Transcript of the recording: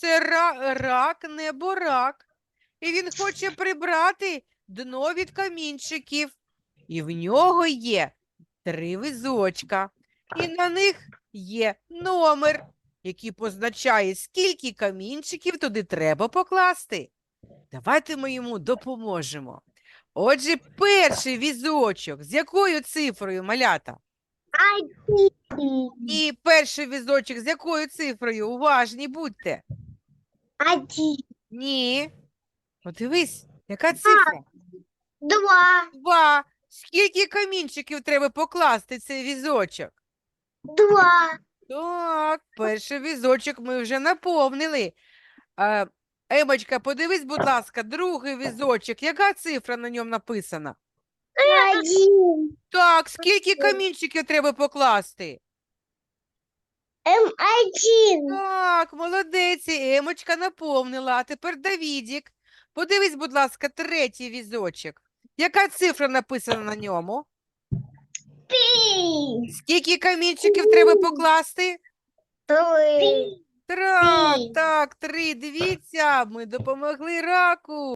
Це ра- рак, не бурак. І він хоче прибрати дно від камінчиків. І в нього є три візочка. І на них є номер, який позначає, скільки камінчиків туди треба покласти. Давайте ми йому допоможемо. Отже, перший візочок. З якою цифрою, малята? І перший візочок з якою цифрою? Уважні будьте. Один. Ні. Подивись, яка цифра? Два. Два. Скільки камінчиків треба покласти в цей візочок? Два. Так, перший візочок ми вже наповнили. А, Емочка, подивись, будь ласка, другий візочок. Яка цифра на ньому написана? Один. Так, скільки камінчиків треба покласти? М один. Так, молодець, і Емочка наповнила. А тепер Давідік. Подивись, будь ласка, третій візочок. Яка цифра написана на ньому? Три. Скільки камінчиків треба покласти? Три. Так, Три. так, три. Дивіться, ми допомогли раку.